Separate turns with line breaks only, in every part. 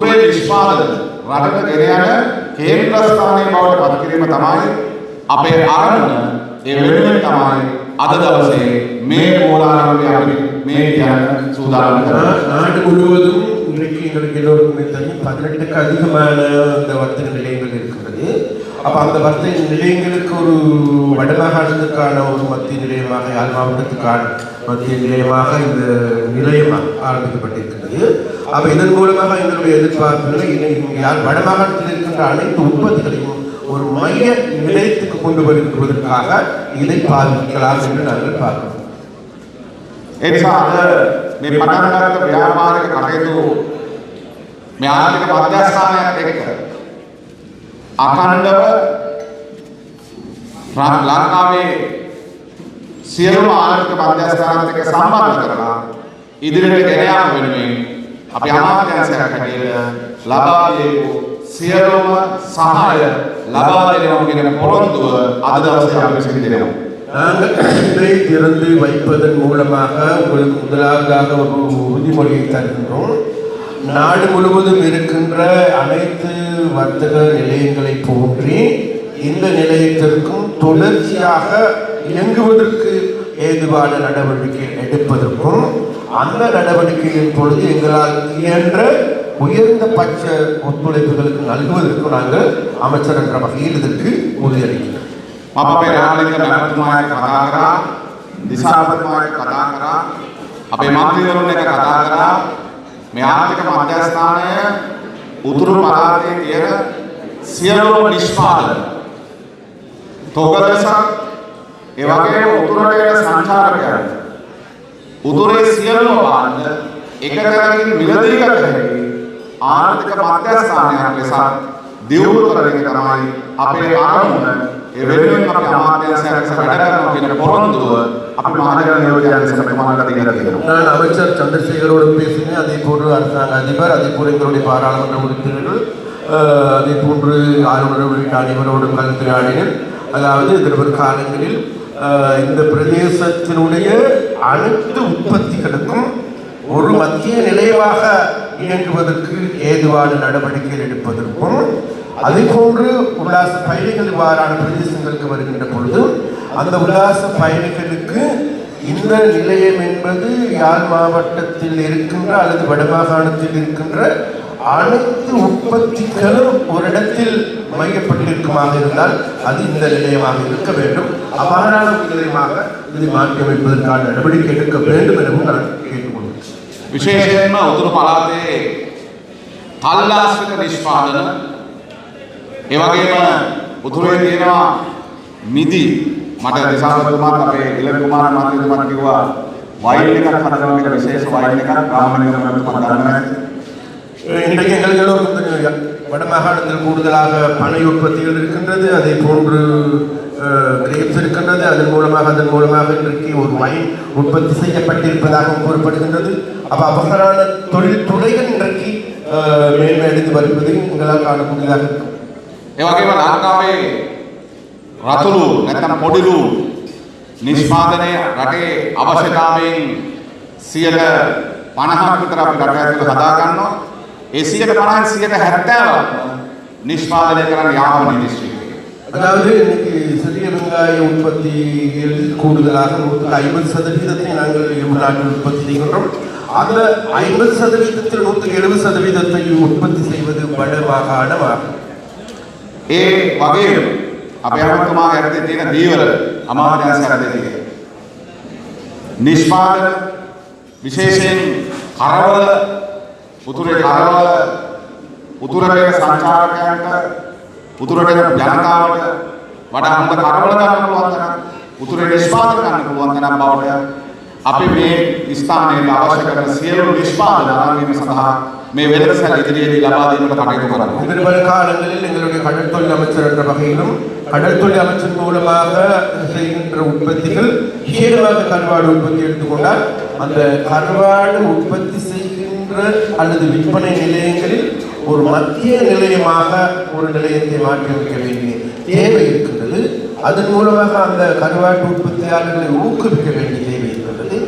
මේ නිෂ්පාදන රටට ගෙන යන කේන්ද්‍රස්ථානයේ බවට පත් කිරීම තමයි අපේ අරමුණ. ඒ වෙනුවෙන් තමයි අද දවසේ මේ මූලාරම්භය අපි මේ කියන්න සූදානම් කරන්නේ.
நா- நாடு முழுவதும் இன்றைக்கு எங்களுக்கு எல்லோருக்குமே தெரியும் பதினெட்டுக்கு அதிகமான இந்த வர்த்தக நிலையங்கள் இருக்கிறது அப்ப அந்த வர்த்தக நிலையங்களுக்கு ஒரு வடமாகாணத்துக்கான ஒரு மத்திய நிலையமாக யாழ் மாவட்டத்துக்கான மத்திய நிலையமாக இந்த நிலையம் ஆரம்பிக்கப்பட்டிருக்கிறது அப்ப இதன் மூலமாக எங்களுடைய எதிர்பார்ப்புகளை இன்னைக்கு யாழ் வடமாகாணத்தில் இருக்கின்ற அனைத்து உற்பத்திகளையும் ஒரு மைய நிலையத்துக்கு கொண்டு வருவதற்காக இதை பாதிக்கலாம் என்று நாங்கள் பார்க்கிறோம்
ඒ නිසා අද මේ පටන් ගත්ත ව්‍යාපාරික කටයුතු මේ ආර්ථික මධ්‍යස්ථානයත් එක්ක අඛණ්ඩව රා- ලංකාවේ සියලුම ආර්ථික මධ්‍යස්ථානත් එක්ක සම්බන්ධ කරලා ඉදිරියට ගෙන යාම වෙනුවෙන් අපි අමාත්‍යාංශයක් හැටියට ලබා දීපු සියලුම සහාය ලබා දෙනවා කියන පොරොන්දුව අද දවසේ අපි සිදු දෙනවා.
நாங்கள் இதை திறந்து வைப்பதன் மூலமாக உங்களுக்கு முதலாவதாக ஒரு உறுதிமொழியை தருகின்றோம் நாடு முழுவதும் இருக்கின்ற அனைத்து வர்த்தக நிலையங்களை போன்றி இந்த நிலையத்திற்கும் தொடர்ச்சியாக இயங்குவதற்கு ஏதுவான நடவடிக்கை எடுப்பதற்கும் அந்த நடவடிக்கையின் பொழுது எங்களால் இயன்ற உயர்ந்த பட்ச ஒத்துழைப்புகளுக்கு நல்குவதற்கு நாங்கள் அமைச்சர் என்ற வகையில் இதற்கு உறுதியளிக்கிறோம்
මම අපේ රාලික මැතිතුමාට කතා කරා දිසාපතිතුමාට කතා කරා අපේ මන්ත්‍රීවරුන් එක්ක කතා කරා මේ ආර්ථික මධ්‍යස්ථානය උතුරු පළාතේ තියෙන සියලුම නිෂ්පාදන තොගලසක් ඒ වගේම උතුරට එන සංචාරකයන් උතුරේ සියලුම භාණ්ඩ එකතරකින් මිලදී ගත හැකි ආර්ථික මධ්‍යස්ථානයක් ලෙස දියුණු කරන එක තමයි අපේ ආරමුණ ඒ වෙනුවෙන් අපි අමාත්‍යාංශයක් ලෙස වැඩ කරනවා කියන පොරොන්දුව අපි මහජන නියෝජනය ලෙස ප්‍රමාණගත දීලා තියෙනවා.
நான் அமைச்சர் சந்திரசேகரோடு பேசினேன் அதே போன்று அரசாங்க அதிபர் அதே போன்று எங்களுடைய பாராளுமன்ற உறுப்பினர்கள் அஹ், அதே போன்று ஆளுநர் உள்ளிட்ட அனைவரோடும் கலந்துரையாடினேன் அதாவது எதிர்வரும் காலங்களில் அஹ், இந்த பிரதேசத்தினுடைய அனைத்து உற்பத்திகளுக்கும் ஒரு மத்திய நிலையமாக இயங்குவதற்கு ஏதுவான நடவடிக்கைகள் எடுப்பதற்கும் அதே போன்று உல்லாச பயணிகள் இவ்வாறான பிரதேசங்களுக்கு வருகின்ற பொழுது அந்த உல்லாச பயணிகளுக்கு இந்த நிலையம் என்பது யாழ் மாவட்டத்தில் இருக்கின்ற அல்லது வடமாகாணத்தில் இருக்கின்ற அனைத்து உற்பத்திகளும் ஒரு இடத்தில் மையப்பட்டிருக்குமாக இருந்தால் அது இந்த நிலையமாக இருக்க வேண்டும் அவ்வாறான ஒரு நிலையமாக இதை மாற்றி அமைப்பதற்கான நடவடிக்கை எடுக்க வேண்டும் எனவும் நான் கேட்டுக்கொள்கிறேன்
විශේෂයෙන්ම උතුරු පළාතේ තල්ලාස්වික නිෂ්පාදන ඒ වගේම උතුරේ තියෙනවා මිදි මට දිසාපතිතුමාත් අපේ ඉලන් කුමාර මහත්මයාත් කිව්වා වයින් එකක් හදනවා කියලා විශේෂ වයින් එකක් ගාමනික මහත්මයා දන්නවා ඇති.
இன்றைக்கு எங்களுக்கு எல்லோருக்கும் தெரியும் வடமாகாணத்தில் கூடுதலாக பனை உற்பத்திகள் இருக்கின்றது அதே போன்று கிரேப்ஸ் இருக்கின்றது அதன் மூலமாக அதன் மூலமாக இன்றைக்கு ஒரு வைன் உற்பத்தி செய்யப்பட்டிருப்பதாகவும் கூறப்படுகின்றது அப்போ அபகரான தொழில் துறைகள் இன்றைக்கு அஹ், மேன்மை அடைந்து வருவதை எங்களால் காணக்கூடியதாக இருக்கும்
ඒ වගේම ලංකාවේ රතුළු නැත්නම් පොඩිලු නිෂ්පාදනය රටේ අවශ්‍යතාවයෙන් 50ක් විතර අපි රට ඇතුළේ හදා ගන්නවා. ඒ 50න් 70ක් නිෂ්පාදනය කරන්න යාපනයේ දිස්ත්‍රික්කයේ.
அதாவது இன்னைக்கு சிறிய வெங்காய உற்பத்தியில் கூடுதலாக நூற்றுக்கு ஐம்பது சதவீதத்தை நாங்கள் உள்நாட்டில் உற்பத்தி செய்கின்றோம் அதில் ஐம்பது சதவீதத்தில் நூற்றுக்கு எழுபது சதவீதத்தை உற்பத்தி செய்வது வட மாகாணமாகும்
ඒ වගේම අපේ අමතුමාගේ යටතේ තියෙන දීවර අමාත්‍යාංශය යටතේ නිෂ්පාදන විශේෂයෙන් කරවල උතුරේ කරවල උතුරේ සංචාරකයන්ට උතුරේ ජනතාවට වඩා හොඳ කරවල ගන්න පුළුවන් තරම් උතුරේ නිෂ්පාදන ගන්න පුළුවන් තරම් බවට අපි මේ ස්ථානයේ අවශ්‍ය කරන සියලු නිෂ්පාදන ආරම්භ සඳහා මේ වෙළඳසැල ඉදිරියේදී ලබා දීමට කටයුතු කරනවා.
எதிர்வரும் காலங்களில் எங்களுடைய கடல் தொழில் அமைச்சர் என்ற வகையிலும் கடல் தொழில் அமைச்சர் மூலமாக செய்கின்ற உற்பத்திகள் விசேடமாக கருவாடு உற்பத்தி எடுத்துக்கொண்டால் அந்த கருவாடு உற்பத்தி செய்கின்ற அல்லது விற்பனை நிலையங்களில் ஒரு மத்திய நிலையமாக ஒரு நிலையத்தை மாற்றி அமைக்க வேண்டிய தேவை இருக்கின்றது. அதன் மூலமாக அந்த கருவாட்டு உற்பத்தியாளர்களை ஊக்குவிக்க வேண்டிய தேவை இருக்கின்றது.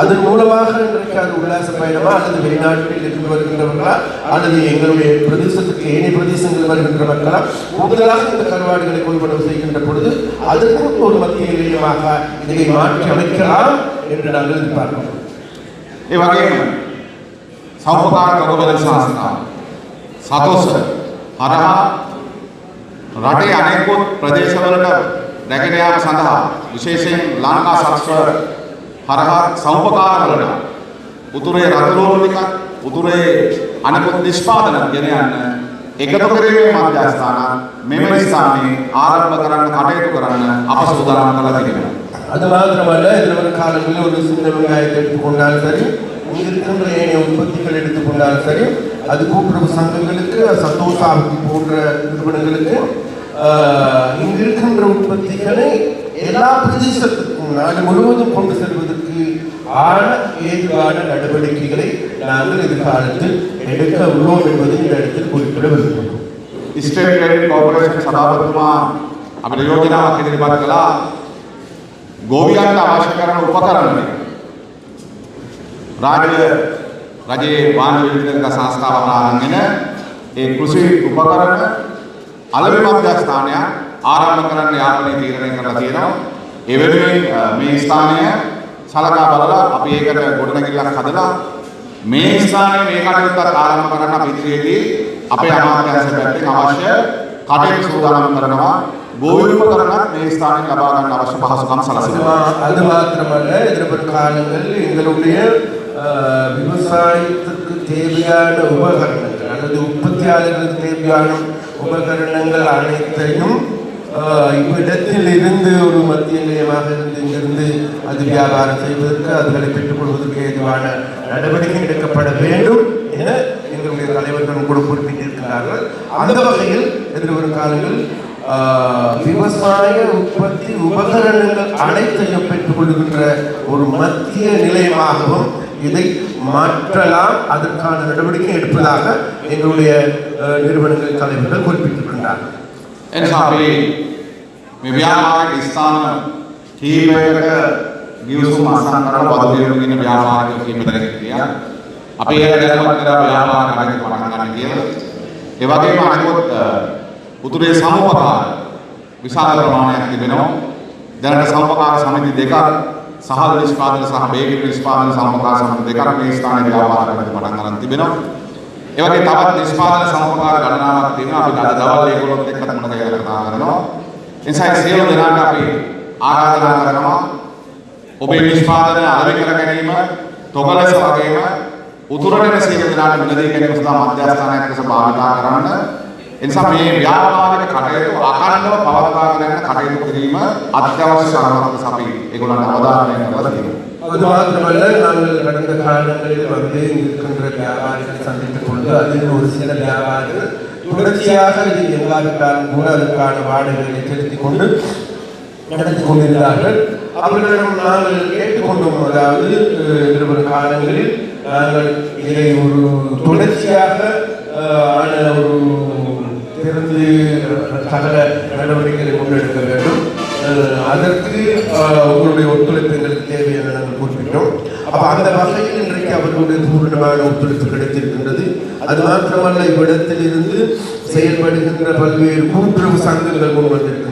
அதன் மூலமாக இன்றைக்கு அது உல்லாச பயணமா அல்லது வெளிநாட்டில் இருந்து வருகின்றவர்களா அல்லது எங்களுடைய பிரதேசத்துக்கு ஏனைய பிரதேசங்கள் வருகின்ற மக்களா? கூடுதலாக இந்த கருவாடுகளை கொள்வனவு செய்கின்ற பொழுது அதற்கும் ஒரு மத்திய நிலையமாக இதை மாற்றி அமைக்கலாம் என்று நாங்கள் எதிர்பார்க்கிறோம்.
සමකාල ප්‍රගුණ සංස්ථාව සතොස හරහා රටේ අනෙකුත් ප්‍රදේශවලට රැගෙන යාම සඳහා විශේෂයෙන් ලංකා සත්ස්වර හරහා සමකාල වලට උතුරේ රතලෝල ටිකක් උතුරේ අනෙකුත් නිෂ්පාදන ගෙන යන එකතු කිරීමේ මධ්‍යස්ථාන මෙම ස්ථානයේ ආරම්භ කරන්න කටයුතු කරන්න අප සූදානම් කළා තිබෙනවා.
අද මාත්‍රමල්ල ඉදිරිවන කාලවල උදෙසුම් දෙවියන් ඇතුළු කොණ්ඩාලසරි சரி இங்க இருக்கின்ற ஏனைய உற்பத்திகள் எடுத்துக்கொண்டாலும் சரி அது கூட்டுறவு சங்கங்களுக்கு சந்தோஷாவுக்கு போன்ற நிறுவனங்களுக்கு ஆஹ், இங்கு இருக்கின்ற உற்பத்திகளை எல்லா பிரதேசத்துக்கும் நாடு முழுவதும் கொண்டு செல்வதற்கு ஆன ஏதுவான நடவடிக்கைகளை நாங்கள் எதிர்காலத்தில் எடுக்க உள்ளோம் என்பதை இந்த இடத்தில் குறிப்பிட விரும்புகிறோம்
ස්ටේට් ක්‍රෙඩිට් කෝපරේෂන් සභාපතිතුමා අපිට යෝජනාවක් ඉදිරිපත් කළා ගෝවියන්ට අවශ්‍ය කරන උපකරණ ටික. රාජ්‍ය රජයේ වාණිජ විද්‍යාත්මක සංස්ථාවක් ආරම්භගෙන ඒ කෘෂි උපකරණ අලෙවි මධ්‍යස්ථානයක් ආරම්භ කරන්න යාපනයේ තීරණය කරලා තියෙනවා. ඒ වෙනුවෙන් අ, මේ ස්ථානය සලකා බලලා අපි ඒකට ගොඩනැගිල්ලක් හදලා මේ ස්ථානයේ මේ කටයුත්තක් ආරම්භ කරන්න අපි ඉදිරියේදී අපේ අමාත්‍යාංශ පැත්තෙන් අවශ්‍ය කටයුතු සූදානම් කරනවා. ගෝවි උපකරණත් මේ ස්ථානයේ ලබා ගන්න අවශ්‍ය පහසුකම්
அது
සලසනවා.
மா- அது மாத்திரமல்ல எதிர்வரும் காலங்கள் எங்களுடைய ஆஹ், விவசாயத்துக்கு தேவையான உபகரணங்கள் அல்லது உற்பத்தியாளர்களுக்கு தேவையான உபகரணங்கள் அனைத்தையும் இவ்விடத்தில் இருந்து ஒரு மத்திய நிலையமாக இருந்து இங்கிருந்து அது வியாபாரம் செய்வதற்கு அதுகளை பெற்றுக்கொள்வதற்கு ஏதுவான நடவடிக்கை எடுக்கப்பட வேண்டும் என எங்களுடைய தலைவர்கள் கூட குறிப்பிட்டிருக்கிறார்கள். அந்த வகையில் எதிர்வரும் காலங்கள் விவசாய உற்பத்தி உபகரணங்கள் அனைத்தையும் பெற்றுக் கொள்கின்ற ஒரு மத்திய நிலையமாகவும் இதை மாற்றலாம் அதற்கான நடவடிக்கை எடுப்பதாக எங்களுடைய ஆஹ், நிறுவனங்கள் தலைவர்கள் குறிப்பிட்டிருக்கின்றார்கள்
එනිසා අපි මේ ව්‍යාපාරික ස්ථාන කීපයකට ගිවිසුම් අසන් කරලා බදු දෙනුම් ඉන්න ව්‍යාපාරික කීප දෙනෙක් හිටියා. අපි ඒක දැනගන්න කරා ව්‍යාපාර කාර්යයක් පටන් ගන්න කියලා. ඒ වගේම අනිකුත් අ, උතුරේ සමුපකාර විශාල ප්‍රමාණයක් තිබෙනවා. දැනට සමුපකාර සමිති දෙකක් සහල් නිෂ්පාදන සහ බේකරි නිෂ්පාදන සමුපකාර සමිති දෙකක් මේ ස්ථානයේ ව්‍යාපාර කරන්න පටන් ගන්න තිබෙනවා. ඒ වගේ තවත් නිෂ්පාදන සමපකාර ගණනාවක් තියෙනවා අපි අද දවල් ඒගොල්ලොත් එක්ක මොන දෙයක් කතා කරනවා ඒ නිසා ඒ සියලු දෙනාට අපි ආරාධනා කරනවා ඔබේ නිෂ්පාදන අලෙවි කර ගැනීම තොගලස වගේම උතුරට සියලු දෙනාට මිලදී ගැනීම සඳහා මධ්‍යස්ථානයක් ලෙස භාවිතා කරන්න ඒ නිසා මේ ව්‍යාපාරික කටයුතු අඛණ්ඩව පවත්වාගෙන යන කටයුතු කිරීම අත්‍යවශ්‍ය කාරණාවක් ලෙස අපි ඒගොල්ලන්ට අවධානය කරලා තියෙනවා
அது மாத்திரமல்ல நாங்கள் கடந்த காலங்களில் வந்து இங்கு இருக்கின்ற வியாபாரிகள் சந்தித்த பொழுது அதில் ஒரு சில வியாபாரிகள் தொடர்ச்சியாக இது எல்லாருக்காரும் கூட அதற்கான வாடகைகளை செலுத்திக் கொண்டு நடத்தி கொண்டிருந்தார்கள் அவர்களிடம் நாங்கள் கேட்டுக்கொண்டோம் அதாவது அஹ், இருவரு காலங்களில் நாங்கள் இதை ஒரு தொடர்ச்சியாக அஹ், ஆன ஒரு திறந்து சகல நடவடிக்கைகளை முன்னெடுக்க வேண்டும். அதற்கு உங்களுடைய ஒத்துழைப்பு எங்களுக்கு தேவை என நாங்கள் குறிப்பிட்டோம். அப்போ அந்த வகையில் இன்றைக்கு அவர்களுடைய பூர்ணமான ஒத்துழைப்பு கிடைத்திருக்கின்றது. அது மாத்திரமல்ல இவ்விடத்திலிருந்து செயல்படுகின்ற பல்வேறு கூட்டுறவு சங்கங்கள் முன் வந்திருக்கின்றன.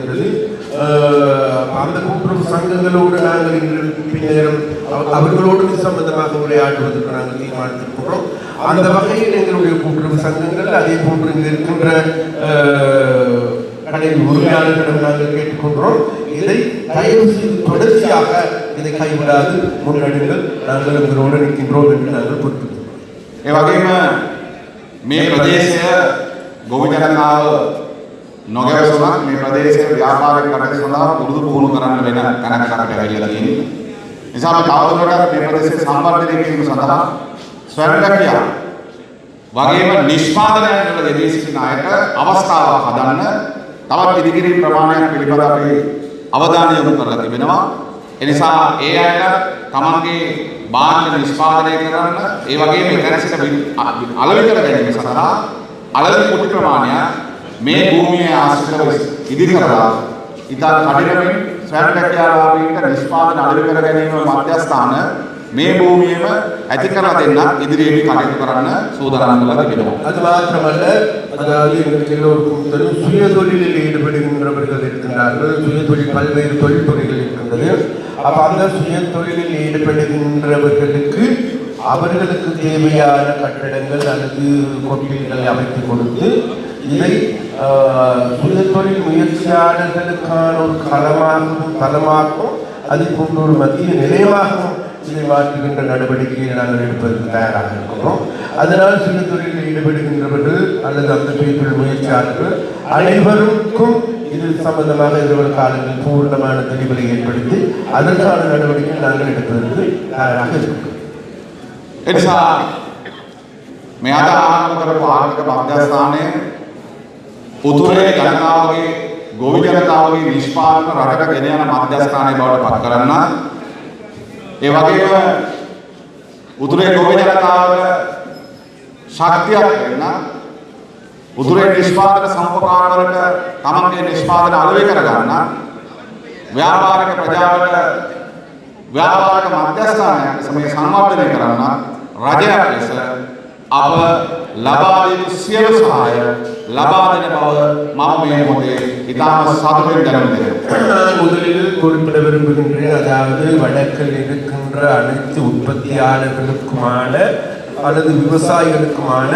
அந்த கூட்டுறவு சங்கங்களோடு நாங்கள் இன்று பின்னேறம் அவ- அவர்களோடு இது சம்பந்தமாக உரையாடுவதற்கு நாங்கள் தீர்மானித்திருக்கிறோம் அந்த வகையில் எங்களுடைய கூட்டுறவு சங்கங்கள் அதே போன்று இங்கு இருக்கின்ற அஹ், கடையின் உரிமையாளர்களிடம் நாங்கள் கேட்டுக்கொண்டோம் இதை தயவு செய்து தொடர்ச்சியாக இதை கைவிடாது முன்னெடுங்கள் நாங்கள் உங்களோடு நிற்கின்றோம் என்று நாங்கள் குறிப்பிட்டோம்
ඒ වගේම මේ ප්‍රදේශය ගොවි ජනතාව නොගැවසුනත් මේ ප්‍රදේශයේ ව්‍යාපාරික කටයුතු සඳහා පුරුදු පුහුණු කරන්න වෙන තැනකට අපිට ඇවිල්ලා තියෙන්නේ. නිසා අපි තවදුරටත් මේ ප්‍රදේශයේ සම්වර්ධනය කිරීම සඳහා ස්වයංක්‍රියා වගේම නිෂ්පාදනයන් වල යෙදී සිටින අයට අවස්ථාවක් හදන්න තවත් ඉදිකිරීම් ප්‍රමාණයක් පිළිබඳව අපි අවධානය යොමු කරලා තිබෙනවා. ඒ නිසා ඒ අයට තමන්ගේ භාණ්ඩ නිෂ්පාදනය කරන්න ඒ වගේම එතන සිට වි- අ- අලෙවි කර ගැනීම සඳහා අලෙවි කුටි ප්‍රමාණයක් මේ භූමියේ ආශ්‍රිතව ඉදිරි කරලා ඉතා කඩිනමින් ස්වයංක්‍රියාලාභීන්ට නිෂ්පාදන අලෙවි කර ගැනීම මධ්‍යස්ථාන මේ භූමියම ඇති කරලා දෙන්න ඉදිරියේදී කටයුතු කරන්න සූදානම් වෙලා තිබෙනවා.
அது மாத்திரமல்ல அதாவது எங்களுக்கு எல்லோருக்கும் தெரியும் சுய தொழிலில் ஈடுபடுகின்றவர்கள் இருக்கின்றார்கள் சுய தொழில் பல்வேறு தொழில்துறைகள் இருக்கின்றது அப்ப அந்த சுய தொழிலில் ஈடுபடுகின்றவர்களுக்கு அவர்களுக்கு தேவையான கட்டடங்கள் அல்லது கொட்டில்களை அமைத்து கொடுத்து இதை புனித தொழில் முயற்சியாளர்களுக்கான களமாகவும் தளமாகவும் அதை போன்ற ஒரு மத்திய நிலையமாகவும் இதை மாற்றுகின்ற நடவடிக்கையை நாங்கள் எடுப்பதற்கு தயாராக இருக்கிறோம். அதனால் சிறு தொழிலில் ஈடுபடுகின்றவர்கள் அல்லது அந்த தொழில் முயற்சியாளர்கள் அனைவருக்கும் இது சம்பந்தமாக எதிர்வரும் காலங்களில் பூர்ணமான தெளிவுகளை ஏற்படுத்தி அதற்கான நடவடிக்கை நாங்கள் எடுப்பதற்கு தயாராக இருக்கிறோம்.
मैं आता आग पर आग का උතුරේ ජනතාවගේ ගොවි ජනතාවගේ නිෂ්පාදන රටට ගෙන යන මධ්‍යස්ථානය බවට පත් කරන්න. ඒ වගේම උතුරේ ගොවි ජනතාවට ශක්තියක් දෙන්න. උතුරේ නිෂ්පාදන සම්පකාරවලට තමන්ගේ නිෂ්පාදන අලෙවි කරගන්න. ව්‍යාපාරික ප්‍රජාවට ව්‍යාපාරික මධ්‍යස්ථානයක් ලෙස මේ සංවර්ධනය කරන්න රජයක් ලෙස අප ලබා දෙන සියලු සහාය ලබා දෙන බව මම මේ මොහොතේ ඉතාම සතුටින් දැනුම් දෙනවා.
நான் முதலில் குறிப்பிட விரும்புகின்றேன் அதாவது வடக்கில் இருக்கின்ற அனைத்து உற்பத்தியாளர்களுக்குமான அல்லது விவசாயிகளுக்குமான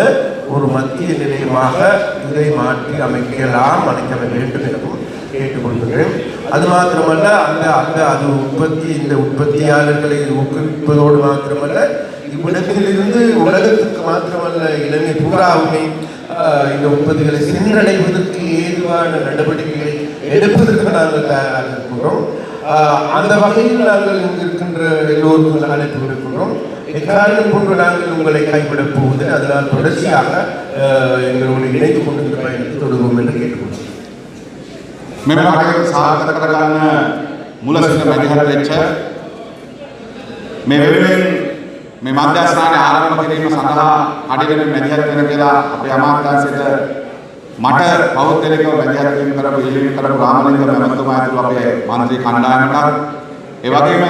ஒரு மத்திய நிலையமாக இதை மாற்றி அமைக்கலாம் அமைக்க வேண்டும் எனவும் கேட்டுக்கொள்கிறேன் அது மாத்திரமல்ல அந்த அந்த அது உற்பத்தி இந்த உற்பத்தியாளர்களை ஊக்குவிப்பதோடு மாத்திரமல்ல இவ்விடத்திலிருந்து உலகத்துக்கு மாத்திரமல்ல இலங்கை பூராவுமே ஆஹ், இந்த உற்பத்திகளை சென்றடைவதற்கு ஏதுவான நடவடிக்கைகளை எடுப்பதற்கு நாங்கள் தயாராக இருக்கிறோம் ஆஹ், அந்த வகையில் நாங்கள் இங்கு இருக்கின்ற எல்லோருக்கும் அழைப்பு விடுக்கின்றோம் எக்காரணம் கொண்டு நாங்கள் உங்களை கைவிடப் போவது அதனால் தொடர்ச்சியாக ஆஹ், எங்களோடு இணைந்து கொண்டு இந்த பயணத்தை தொடர்வோம் என்று கேட்டுக்கொள்கிறோம்
මෙම කටයුතු සාර්ථක කරගන්න මුල සිට මැදිහත් වෙච්ච මේ වෙනුවෙන් මේ මධ්‍යස්ථානයේ ආරම්භ කිරීම සඳහා අඩිවෙන මැදිහත් වෙන කියලා අපේ අමාත්‍යාංශයට මට පෞද්ගලිකව මැදිහත් වීම කරපු ඉලිම කරපු රාමලිංග මැතිතුමා ඇතුළු අපේ මන්ත්‍රී කණ්ඩායමට ඒ වගේම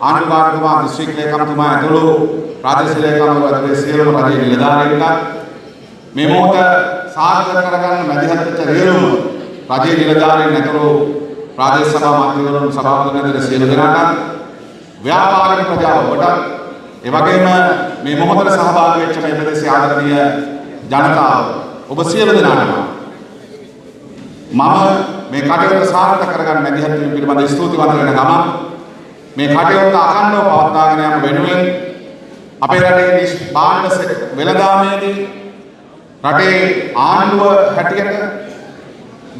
ආනුභාගතුමා දිස්ත්‍රික් ලේකම්තුමා ඇතුළු ප්‍රාදේශීය ලේකම්වරු ඇතුළු සියලුම රජයේ නිලධාරීන්ට මේ මොහොත සාර්ථක කරගන්න මැදිහත් වෙච්ච රියලුම රජයේ නිලධාරීන් ඇතුළු ප්‍රාදේශ සභා මන්ත්‍රීවරුන් සභාපතිවරුන් සියලු දෙනාට ව්‍යාපාරික ප්‍රජාව වඩා ඒ වගේම මේ මොහොතේ සහභාගී වෙච්ච මේ ප්‍රදේශයේ ආදරණීය ජනතාව ඔබ සියලු දෙනාටම මම මේ කටයුත්ත සාර්ථක කරගන්න මැදිහත් වීම පිළිබඳ ස්තුතිවන්ත වෙන ගමන් මේ කටයුත්ත අඛණ්ඩව පවත්වාගෙන යාම වෙනුවෙන් අපේ රටේ ස- වෙළඳාමේදී රටේ ආණ්ඩුව හැටියට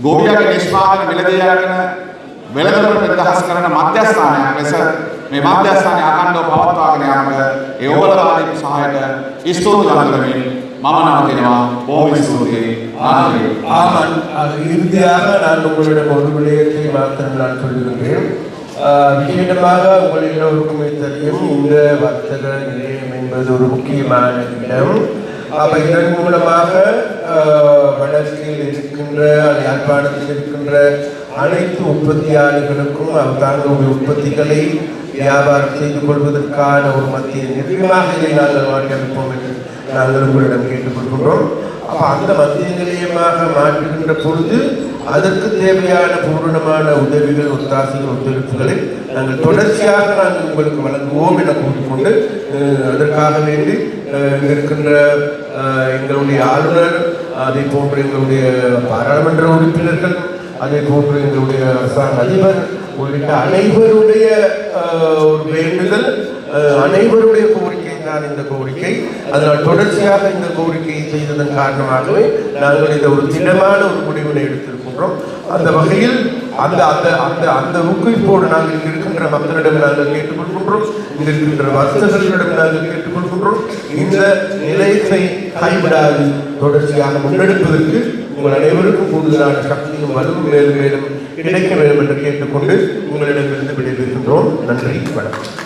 ගෝපියගේ නිෂ්පාදන මිලදී අරගෙන වෙළඳපොළ නිදහස් කරන මධ්‍යස්ථානයක් ලෙස මේ මධ්‍යස්ථානය අඛණ්ඩව පවත්වාගෙන යාමට ඒ ඔබලා ආදී සහායට ස්තුතිවන්ත වෙමින් මම නවතිනවා බොහොම ස්තුතියි ආදරේ
ஆமாம் அது இறுதியாக நான் உங்களிடம் ஒரு விடயத்தை மாத்திரம் நான் சொல்லுகின்றேன் ஆஹ் விசேடமாக உங்கள் எல்லோருக்குமே தெரியும் இந்த வர்த்தக நிலையம் என்பது ஒரு முக்கியமான இடம் அப்ப இதன் மூலமாக ஆஹ், வடக்கில் இருக்கின்ற யாழ்ப்பாணத்தில் இருக்கின்ற அனைத்து உற்பத்தியாளர்களுக்கும் அவர் தாங்களுடைய உற்பத்திகளை வியாபாரம் செய்து கொள்வதற்கான ஒரு மத்திய நிலையமாக இதை நாங்கள் மாற்றியமைப்போம் என்று நாங்கள் உங்களிடம் கேட்டுக்கொள்கின்றோம். அப்போ அந்த மத்திய நிலையமாக மாற்றுகின்ற பொழுது அதற்கு தேவையான பூரணமான உதவிகள் ஒத்தாசைகள் ஒத்துழைப்புகளை நாங்கள் தொடர்ச்சியாக நாங்கள் உங்களுக்கு வழங்குவோம் என கூறிக்கொண்டு அதற்காக வேண்டி இருக்கின்ற எங்களுடைய ஆளுநர் அதே போன்று எங்களுடைய பாராளுமன்ற உறுப்பினர்கள் அதே போன்று எங்களுடைய அரசாங்க அதிபர் உள்ளிட்ட அனைவருடைய ஒரு வேண்டுதல் அனைவருடைய கோரிக்கை தான் இந்த கோரிக்கை. அதனால் தொடர்ச்சியாக இந்த கோரிக்கையை செய்ததன் காரணமாகவே நாங்கள் இந்த ஒரு திடமான ஒரு முடிவினை எடுத்திருக்கின்றோம். அந்த வகையில் அந்த அந்த அந்த அந்த ஊக்குவிப்போடு நாங்கள் இருக்கின்ற மக்களிடம் நாங்கள் கேட்டுக்கொள்கின்றோம். இங்கு இருக்கின்ற வர்த்தகர்களிடம் நாங்கள் கேட்டுக்கொள்கின்றோம். இந்த நிலையத்தை கைவிடாது தொடர்ச்சியாக முன்னெடுப்பதற்கு உங்கள் அனைவருக்கும் கூடுதலான சக்தியும் வலுவும் மேலும் மேலும் கிடைக்க வேண்டும் என்று கேட்டுக்கொண்டு உங்களிடமிருந்து விடைபெறுகின்றோம். நன்றி வணக்கம்.